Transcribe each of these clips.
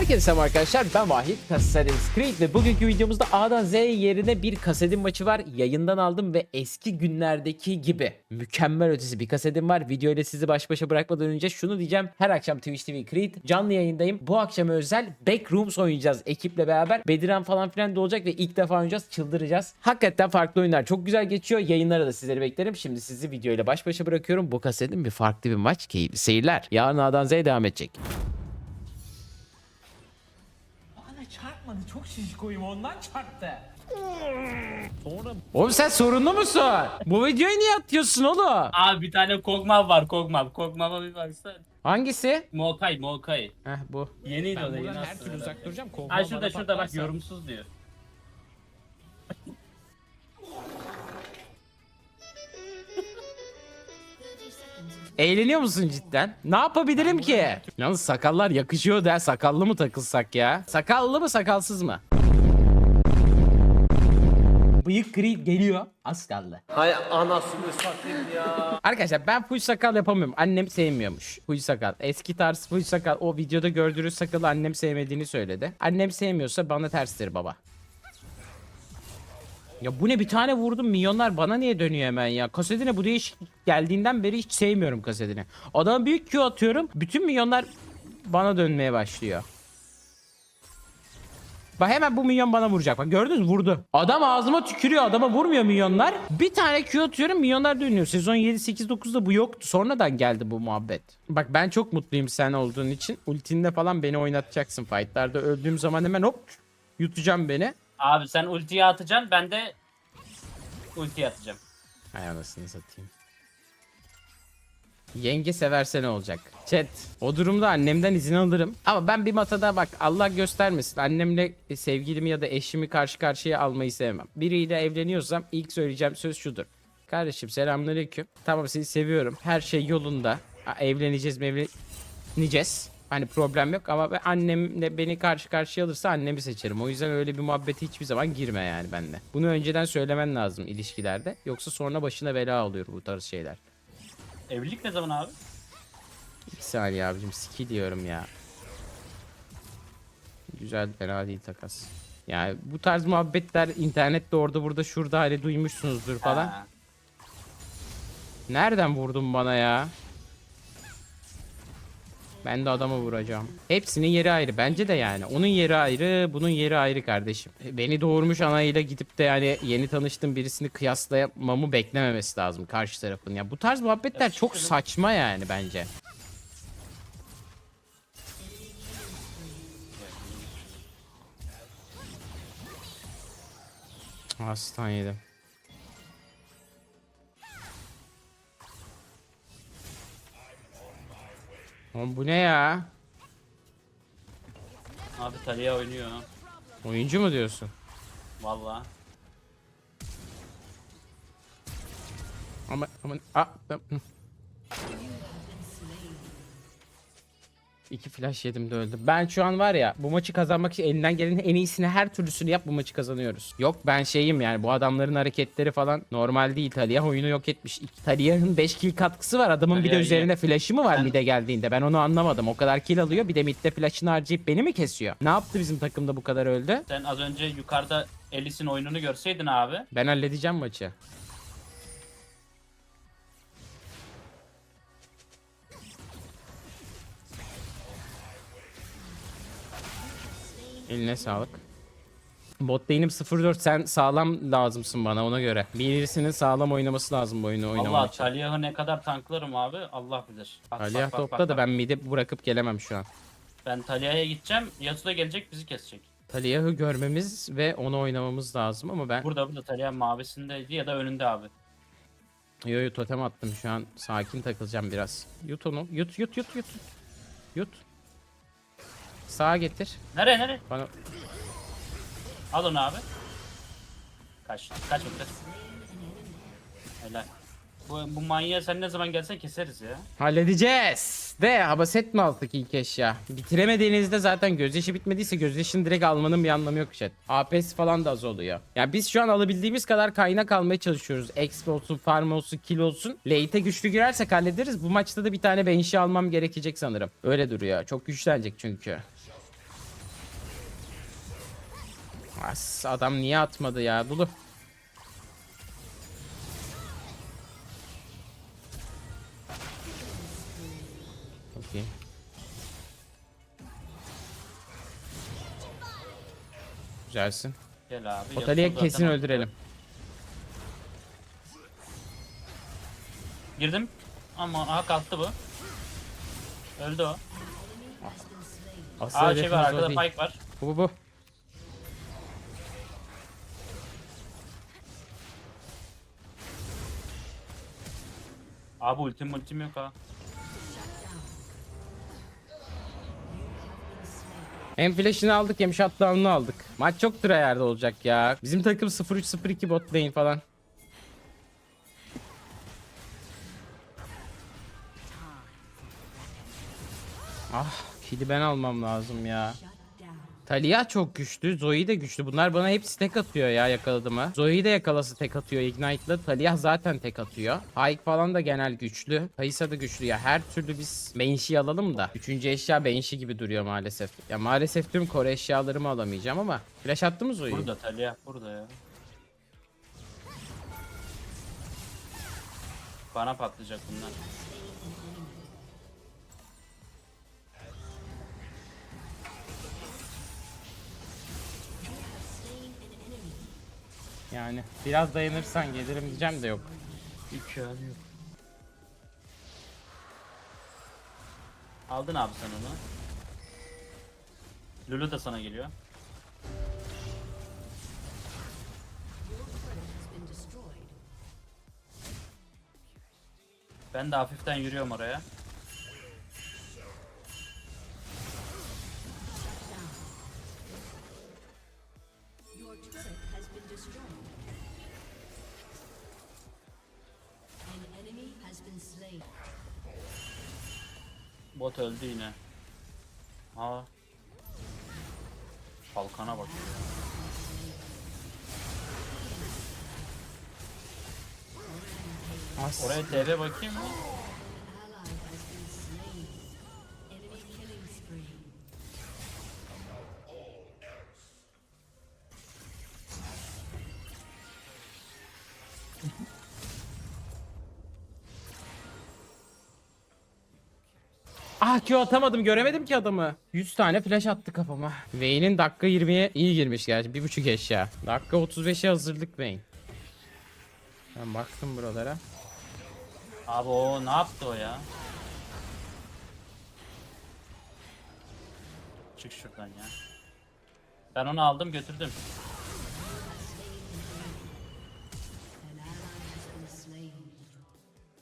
Herkese selam arkadaşlar ben Vahit Assassin's Creed ve bugünkü videomuzda A'dan Z yerine bir kasetin maçı var. Yayından aldım ve eski günlerdeki gibi mükemmel ötesi bir kasetim var. Video ile sizi baş başa bırakmadan önce şunu diyeceğim. Her akşam Twitch TV Creed canlı yayındayım. Bu akşam özel Backrooms oynayacağız ekiple beraber. Bediran falan filan da olacak ve ilk defa oynayacağız. Çıldıracağız. Hakikaten farklı oyunlar çok güzel geçiyor. Yayınlara da sizleri beklerim. Şimdi sizi video ile baş başa bırakıyorum. Bu kasetin bir farklı bir maç. Keyifli seyirler. Yarın A'dan Z'ye devam edecek. Çarpmadı çok şişkoyum ondan çarptı. Sonra Oğlum sen sorunlu musun? Bu videoyu niye atıyorsun oğlum? Abi bir tane Kog'Maw var Kog'Maw. Kog'Maw'a bir baksana. Hangisi? Mokai Mokai. Heh bu. Yeniydi ben o da yeni buradan her türlü uzak duracağım. Kovma Ha şurada şurada bak yorumsuz diyor. Eğleniyor musun cidden? Ne yapabilirim ki? Yalnız sakallar yakışıyor da sakallı mı takılsak ya? Sakallı mı sakalsız mı? Bıyık gri geliyor. Az kaldı. Hay anasını satayım ya. Arkadaşlar ben full sakal yapamıyorum. Annem sevmiyormuş. Full sakal. Eski tarz full sakal. O videoda gördüğünüz sakalı annem sevmediğini söyledi. Annem sevmiyorsa bana terstir baba. Ya bu ne bir tane vurdum milyonlar bana niye dönüyor hemen ya? Kasetine buraya hiç geldiğinden beri hiç sevmiyorum kasetini. Adama büyük Q atıyorum. Bütün milyonlar bana dönmeye başlıyor. Bak hemen bu milyon bana vuracak. Bak gördünüz vurdu. Adam ağzıma tükürüyor. Adama vurmuyor milyonlar. Bir tane Q atıyorum milyonlar dönüyor. Sezon 7 8 9'da bu yoktu. Sonradan geldi bu muhabbet. Bak ben çok mutluyum sen olduğun için. Ultinde falan beni oynatacaksın fightlarda. Öldüğüm zaman hemen hop yutacağım beni. Abi sen ultiyi atacaksın ben de ultiyi atacağım. Hay anasını satayım. Yenge severse ne olacak? Chat. O durumda annemden izin alırım. Ama ben bir matada bak Allah göstermesin. Annemle sevgilimi ya da eşimi karşı karşıya almayı sevmem. Biriyle evleniyorsam ilk söyleyeceğim söz şudur. Kardeşim selamünaleyküm. Tamam seni seviyorum. Her şey yolunda. Ha, Evleneceğiz mi evleneceğiz. Hani problem yok ama ben annemle beni karşı karşıya alırsa annemi seçerim. O yüzden öyle bir muhabbete hiçbir zaman girme yani benimle. Bunu önceden söylemen lazım ilişkilerde. Yoksa sonra başına bela oluyor bu tarz şeyler. Evlilik ne zaman abi? Bir saniye abicim ski diyorum ya. Güzel fena değil takas. Yani bu tarz muhabbetler internette orada burada şurada hani duymuşsunuzdur falan. Ha. Nereden vurdun bana ya? Ben de adama vuracağım. Hepsinin yeri ayrı. Bence de yani. Onun yeri ayrı, bunun yeri ayrı kardeşim. Beni doğurmuş anayla gidip de yani yeni tanıştığım birisini kıyaslamamı beklememesi lazım karşı tarafın. Ya bu tarz muhabbetler çok saçma yani bence. Aslan yedim. Oğlum bu ne ya? Abi Talia oynuyor. Oyuncu mu diyorsun? Valla. Ama ama a, a- İki flash yedim de öldüm. Ben şu an var ya bu maçı kazanmak için elinden gelenin en iyisini her türlüsünü yap bu maçı kazanıyoruz. Yok ben şeyim yani bu adamların hareketleri falan normal değil. Talia oyunu yok etmiş. Talia'nın 5 kill katkısı var. Adamın bir de Talia üzerinde flash'ı mı var Ben- mid'e geldiğinde? Ben onu anlamadım. O kadar kill alıyor bir de mid'de flash'ını harcayıp beni mi kesiyor? Ne yaptı bizim takımda bu kadar öldü? Sen az önce yukarıda Elis'in oyununu görseydin abi. Ben halledeceğim maçı. Eline sağlık. Bot lane'im 0-4 sen sağlam lazımsın bana ona göre. Birisinin sağlam oynaması lazım bu oyunu oynamak Valla için. Ne kadar tanklarım abi Allah bilir. Bak, bak, topta bak, da bak. ben midi bırakıp gelemem şu an. Ben Talia'ya gideceğim. Yasuo da gelecek bizi kesecek. Taliyah'ı görmemiz ve onu oynamamız lazım ama ben... Burada burada Talia mavisindeydi ya da önünde abi. Yo yo totem attım şu an. Sakin takılacağım biraz. Yut onu. Yut yut yut yut. Yut. Sağa getir. Nereye nereye? Bana Al onu abi. Kaç. Kaç bakır. Helal. Bu, bu manyağı sen ne zaman gelsen keseriz ya. halledeceğiz. De habaset mi aldık ilk eşya? Bitiremediğinizde zaten gözyaşı bitmediyse gözyaşını direkt almanın bir anlamı yok chat. APS falan da az oluyor. Yani biz şu an alabildiğimiz kadar kaynak almaya çalışıyoruz. Exp olsun, farm olsun, kill olsun. Late'e güçlü girersek hallederiz. Bu maçta da bir tane benşi almam gerekecek sanırım. Öyle duruyor. Çok güçlenecek çünkü. As adam niye atmadı ya Dulu. Okey. Güzelsin. Gel abi. Otali'ye kesin öldürelim. Girdim. Ama aha kalktı bu. Öldü o. Asıl Aa şey hedefimiz var o arkada değil. Pike var. Bu bu bu. Abi ultim ultim yok ha. Hem aldık hem shutdown'unu aldık. Maç çok tryhard olacak ya. Bizim takım 0-3-0-2 bot lane falan. Ah, kili ben almam lazım ya. Talia çok güçlü, Zoe de güçlü. Bunlar bana hepsi tek atıyor ya yakaladı mı? Zoe de yakalası tek atıyor Ignite'la. Talia zaten tek atıyor. Hayk falan da genel güçlü. Kayısa da güçlü ya. Her türlü biz Banshee alalım da. Üçüncü eşya Banshee gibi duruyor maalesef. Ya maalesef tüm Kore eşyalarımı alamayacağım ama. Flash attı mı Zoe'yi? Burada Talia burada ya. Bana patlayacak bunlar. Yani biraz dayanırsan gelirim diyeceğim de yok. İmkanı yok. Aldın abi sen onu. Lulu da sana geliyor. Ben de hafiften yürüyorum oraya. Bot öldü yine. Aa. Kalkana bak. As. Oraya TB bakayım mı? Ah Q atamadım göremedim ki adamı. 100 tane flash attı kafama. Vayne'in dakika 20'ye iyi girmiş gerçi. Bir buçuk eşya. Dakika 35'e hazırlık Vayne. Ben baktım buralara. Abi o ne yaptı o ya? Çık şuradan ya. Ben onu aldım götürdüm.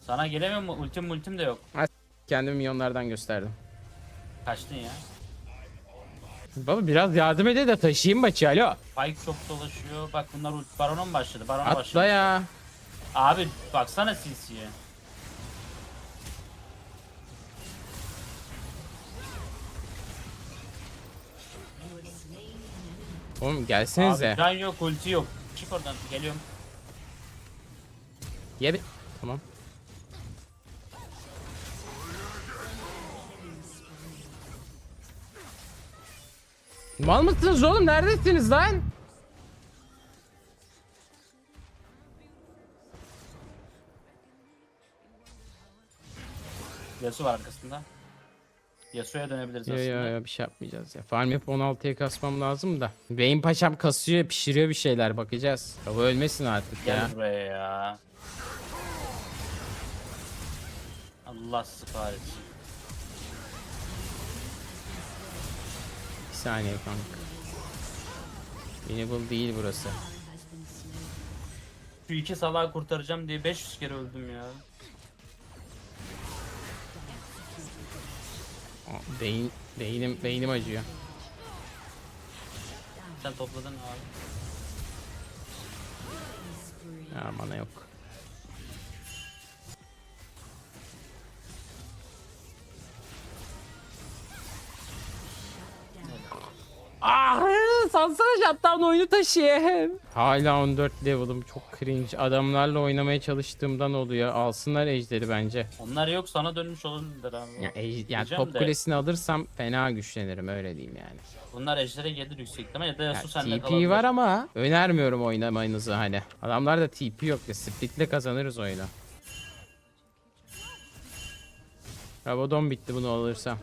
Sana gelemiyor mu? Ultim ultim de yok. Kendimi milyonlardan gösterdim. Kaçtın ya. Baba biraz yardım ede de taşıyayım maçı alo. Pike çok dolaşıyor. Bak bunlar ult- barona mı başladı? Barona Atla başladı. ya. Abi baksana CC'ye. Oğlum Abi gelsenize. can yok ulti yok. Çık oradan geliyorum. Ye bir. Tamam. Mal mısınız oğlum? Neredesiniz lan? Yasuo var arkasında. Yasuo'ya dönebiliriz Yo aslında. yo yo bir şey yapmayacağız ya. Farm yapıp 16'ya kasmam lazım da. Beyin paşam kasıyor, pişiriyor bir şeyler bakacağız. Baba ölmesin artık ya. Gel buraya ya. Allah sipariş. Saniye kanka. Enable değil burası. Şu iki salağı kurtaracağım diye 500 kere öldüm ya. Beyin, beynim, beynim acıyor. Sen topladın abi. Ya bana yok. Ah, salsana shutdown oyunu taşıyayım. Hala 14 level'ım çok cringe. Adamlarla oynamaya çalıştığımdan oluyor. Alsınlar ejderi bence. Onlar yok sana dönmüş olabilirler abi. Ya, ej- yani Diyeceğim top de, kulesini alırsam fena güçlenirim öyle diyeyim yani. Bunlar ejdere gelir yüksek ihtimal ya da Ya, Yasuo sende TP kalabilir. var ama önermiyorum oynamanızı hani. Adamlarda TP yok ya splitle kazanırız oyunu. Rabadon bitti bunu alırsam.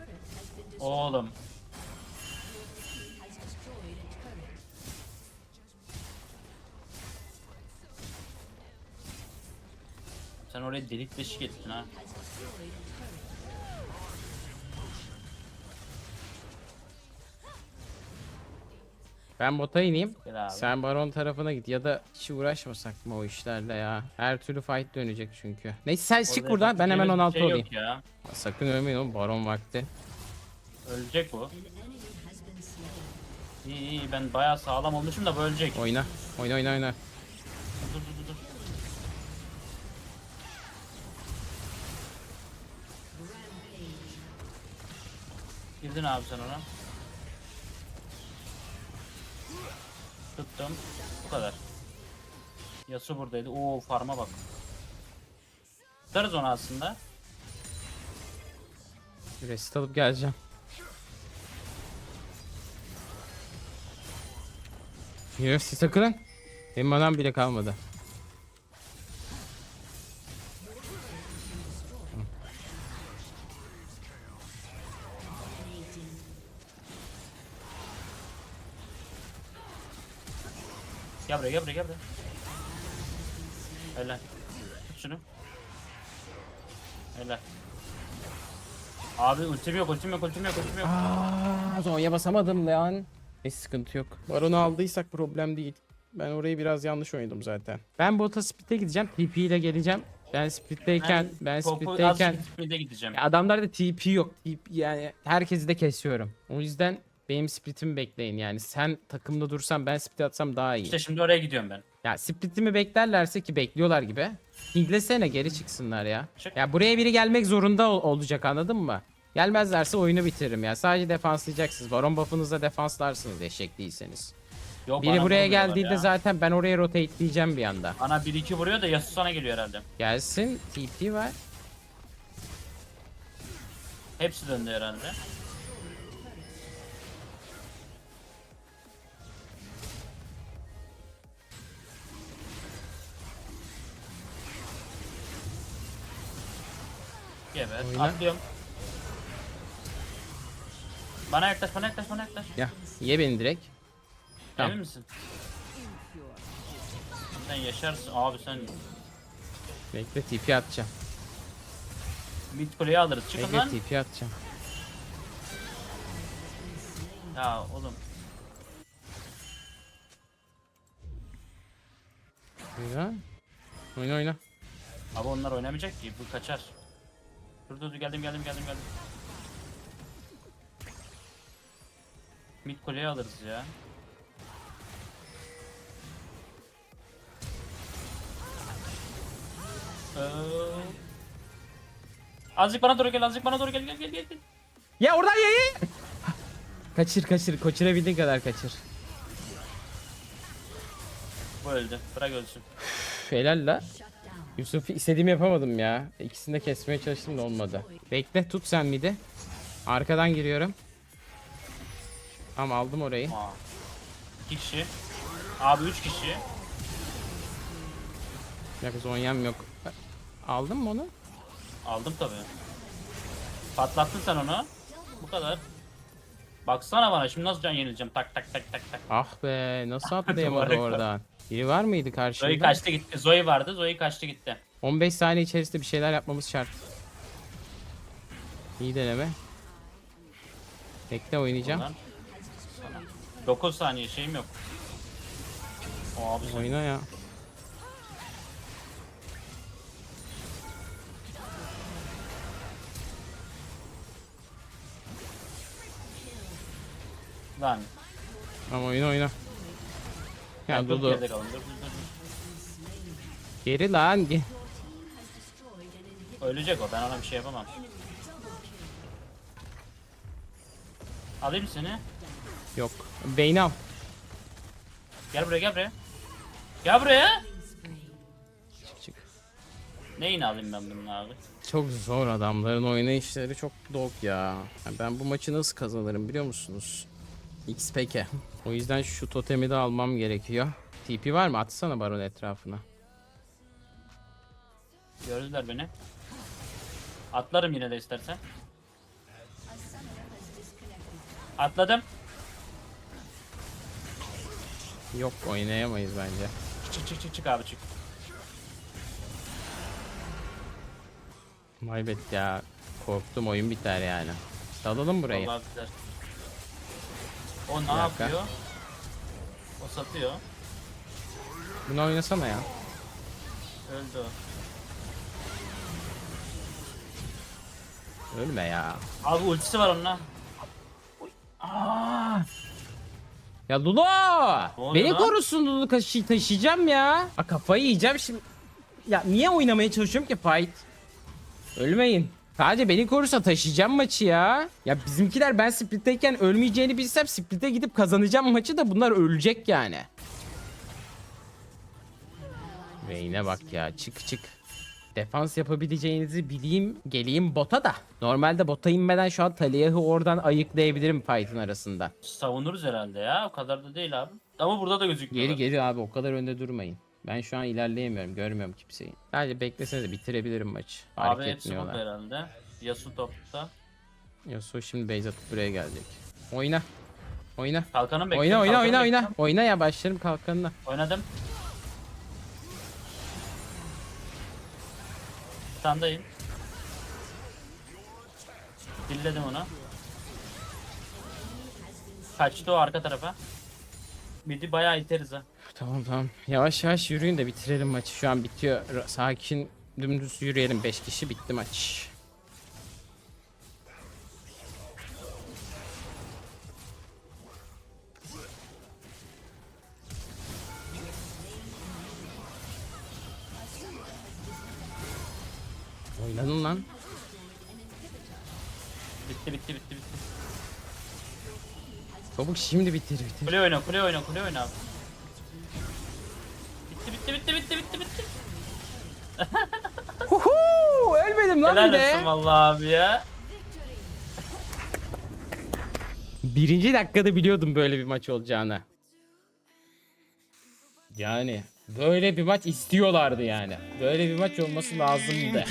Oğlum. Sen oraya delik deşik ettin ha. Ben bota ineyim. Gel abi. Sen baron tarafına git ya da hiç uğraşmasak mı o işlerle ya. Her türlü fight dönecek çünkü. Neyse sen çık Orada buradan ben hemen yapacak 16 bir şey olayım. Ya. Sakın ölmeyin oğlum baron vakti. Ölecek bu. İyi iyi ben bayağı sağlam olmuşum da bu ölecek. Oyna. Oyna oyna oyna. Girdin abi sen ona. Tuttum. Bu kadar. Yasu buradaydı. Oo farma bak. Tutarız onu aslında. Rest alıp geleceğim. UFC takılın. Benim manam bile kalmadı. Gel buraya gel buraya. Helal. Tut şunu. Helal. Abi ultim yok ultim yok ultim yok ultim yok. Aa, Zonya basamadım lan. Hiç sıkıntı yok. Baron'u aldıysak problem değil. Ben orayı biraz yanlış oynadım zaten. Ben bota split'e gideceğim. TP ile geleceğim. Ben split'teyken, ben topu split'teyken azıcık mid'e gideceğim. Ya adamlarda TP yok. TP yani herkesi de kesiyorum. O yüzden benim split'imi bekleyin yani. Sen takımda dursan ben split atsam daha iyi. İşte şimdi oraya gidiyorum ben. Ya split'imi beklerlerse ki bekliyorlar gibi. Pinglesene geri çıksınlar ya. Çık. Ya buraya biri gelmek zorunda ol- olacak anladın mı? Gelmezlerse oyunu bitiririm ya. Sadece defanslayacaksınız. Baron buff'ınızla defanslarsınız eşek değilseniz. Yok, Biri buraya geldiğinde ya. zaten ben oraya rotate diyeceğim bir anda. Bana 1-2 vuruyor da Yasuo sana geliyor herhalde. Gelsin TP var. Hepsi döndü herhalde. Geber. Oyna. Atlıyorum. Bana yaklaş, bana yaklaş, bana yaklaş. Ya ye beni direkt. Tamam. Emin misin? Sen yaşarsın. Abi sen Bekle TP atacağım. mid kuleyi alırız. Çıkın Bekle lan. TP atacağım. Ya oğlum. Oyna. Oyna oyna. Abi onlar oynamayacak ki. Bu kaçar. Dur dur geldim geldim geldim geldim. Mid kuleyi alırız ya. Ee, Azıcık bana doğru gel, azıcık bana doğru gel, gel, gel, gel. Ya oradan ye. Kaçır kaçır. Kaçırabildiğin kadar kaçır. Bu öldü. Bırak ölsün. Üf, Helal la. Yusuf'u istediğimi yapamadım ya. İkisini de kesmeye çalıştım da olmadı. Bekle tut sen midi. Arkadan giriyorum. Tamam aldım orayı. Aa. İki kişi. Abi üç kişi. Bir dakika zonyam yok. Aldın mı onu? Aldım tabi. Patlattın sen onu. Bu kadar. Baksana bana şimdi nasıl can yenileceğim. Tak tak tak tak tak. Ah be nasıl atlayamadı oradan. Biri var mıydı Zoe karşımda? kaçtı gitti. Zoe vardı. Zoe kaçtı gitti. 15 saniye içerisinde bir şeyler yapmamız şart. İyi deneme. Bekle oynayacağım. Ulan. 9 saniye şeyim yok. O abi. Oyna ya. Lan. Ama oyna oyna. Ya dur, Dudu. Dur, dur, dur. Geri lan. ge- Ölecek o. Ben ona bir şey yapamam. Alayım seni. Yok. Beyni al. Gel buraya gel buraya. Gel buraya. Çık çık. Neyini alayım ben bunun abi? Çok zor adamların oynayışları çok dog ya. Ya Ben bu maçı nasıl kazanırım biliyor musunuz? XPK. O yüzden şu totemi de almam gerekiyor. TP var mı? Atsana baron etrafına. Gördüler beni. Atlarım yine de istersen. Atladım. Yok oynayamayız bence. Çık çık çık çık abi çık. Maybet ya. Korktum oyun biter yani. Dalalım burayı. Vallahi güzel. O ne dakika. yapıyor? O satıyor. Bunu oynasana ya. Öldü o. Ölme ya. Abi ultisi var onunla. Ya Lulu! oluyor Beni lan? korusun Lulu kaşı taşıyacağım ya. Ha kafayı yiyeceğim şimdi. Ya niye oynamaya çalışıyorum ki fight? Ölmeyin. Sadece beni korusa taşıyacağım maçı ya. Ya bizimkiler ben splitteyken ölmeyeceğini bilsem splitte gidip kazanacağım maçı da bunlar ölecek yani. Vayne'e bak ya çık çık. Defans yapabileceğinizi bileyim geleyim bota da. Normalde bota inmeden şu an Taliyah'ı oradan ayıklayabilirim fight'ın arasında. Savunuruz herhalde ya. O kadar da değil abi. Ama burada da gözükmüyor. Geri geri abi o kadar önde durmayın. Ben şu an ilerleyemiyorum. Görmüyorum kimseyi. Sadece beklesenize bitirebilirim maçı. Abi hepsi burada etmiyorlar. herhalde. Yasu topta. Yasuo şimdi base atıp buraya gelecek. Oyna. Oyna. Kalkanı bekliyorum. Oyna oyna kalkanı oyna oyna. bekliyorum. Oyna ya başlarım kalkanına. Oynadım. Standayım. Dilledim onu. Kaçtı o arka tarafa. Midi bayağı iteriz ha. Tamam tamam. Yavaş yavaş yürüyün de bitirelim maçı. Şu an bitiyor. Sakin dümdüz yürüyelim. 5 kişi bitti maç. Çabuk şimdi bitir bitir. Kule oyna kule oyna kule oyna abi. Bitti bitti bitti bitti bitti bitti. Huhu! Ölmedim lan Helal bir de. olsun vallahi abi ya. Birinci dakikada biliyordum böyle bir maç olacağını. Yani böyle bir maç istiyorlardı yani. Böyle bir maç olması lazımdı.